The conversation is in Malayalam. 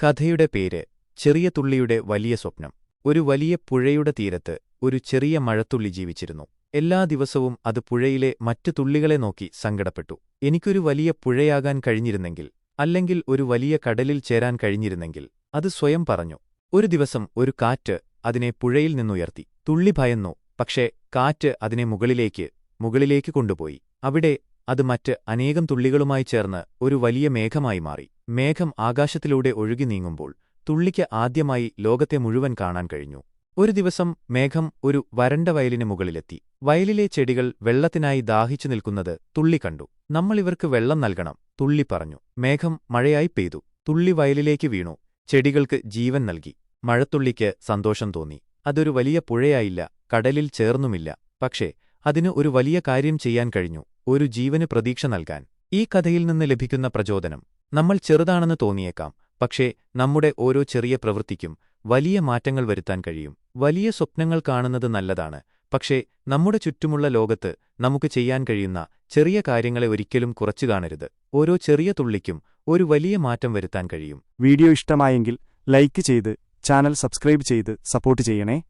കഥയുടെ പേര് ചെറിയ തുള്ളിയുടെ വലിയ സ്വപ്നം. ഒരു വലിയ പുഴയുടെ തീരത്ത് ഒരു ചെറിയ മഴത്തുള്ളി ജീവിച്ചിരുന്നു. എല്ലാ ദിവസവും അത് പുഴയിലെ മറ്റു തുള്ളികളെ നോക്കി സങ്കടപ്പെട്ടു. എനിക്കൊരു വലിയ പുഴയാകാൻ കഴിഞ്ഞിരുന്നെങ്കിൽ അല്ലെങ്കിൽ ഒരു വലിയ കടലിൽ ചേരാൻ കഴിഞ്ഞിരുന്നെങ്കിൽ അത് സ്വയം പറഞ്ഞു. ഒരു ദിവസം ഒരു കാറ്റ് അതിനെ പുഴയിൽ നിന്നുയർത്തി. തുള്ളി ഭയന്നു പക്ഷേ കാറ്റ് അതിനെ മുകളിലേക്ക് മുകളിലേക്ക് കൊണ്ടുപോയി. അവിടെ അത് മറ്റ് അനേകം തുള്ളികളുമായി ചേർന്ന് ഒരു വലിയ മേഘമായി മാറി. മേഘം ആകാശത്തിലൂടെ ഒഴുകി നീങ്ങുമ്പോൾ തുള്ളിക്ക് ആദ്യമായി ലോകത്തെ മുഴുവൻ കാണാൻ കഴിഞ്ഞു. ഒരു ദിവസം മേഘം ഒരു വരണ്ട വയലിന് മുകളിലെത്തി. വയലിലെ ചെടികൾ വെള്ളത്തിനായി ദാഹിച്ചു നിൽക്കുന്നത് തുള്ളി കണ്ടു. നമ്മളിവർക്ക് വെള്ളം നൽകണം തുള്ളി പറഞ്ഞു. മേഘം മഴയായി പെയ്തു. തുള്ളി വയലിലേക്ക് വീണു. ചെടികൾക്ക് ജീവൻ നൽകി. മഴത്തുള്ളിക്ക് സന്തോഷം തോന്നി. അതൊരു വലിയ പുഴയായില്ല കടലിൽ ചേർന്നുമില്ല. പക്ഷേ അതിന് ഒരു വലിയ കാര്യം ചെയ്യാൻ കഴിഞ്ഞു. ഒരു ജീവന് പ്രതീക്ഷ നൽകാൻ. ഈ കഥയിൽ നിന്ന് ലഭിക്കുന്ന പ്രചോദനം. നമ്മൾ ചെറുതാണെന്ന് തോന്നിയേക്കാം പക്ഷേ നമ്മുടെ ഓരോ ചെറിയ പ്രവൃത്തിക്കും വലിയ മാറ്റങ്ങൾ വരുത്താൻ കഴിയും. വലിയ സ്വപ്നങ്ങൾ കാണുന്നത് നല്ലതാണ് പക്ഷേ നമ്മുടെ ചുറ്റുമുള്ള ലോകത്ത് നമുക്ക് ചെയ്യാൻ കഴിയുന്ന ചെറിയ കാര്യങ്ങളെ ഒരിക്കലും കുറച്ചു കാണരുത്. ഓരോ ചെറിയ തുള്ളിക്കും ഒരു വലിയ മാറ്റം വരുത്താൻ കഴിയും. വീഡിയോ ഇഷ്ടമായെങ്കിൽ ലൈക്ക് ചെയ്ത് ചാനൽ സബ്സ്ക്രൈബ് ചെയ്ത് സപ്പോർട്ട് ചെയ്യണേ.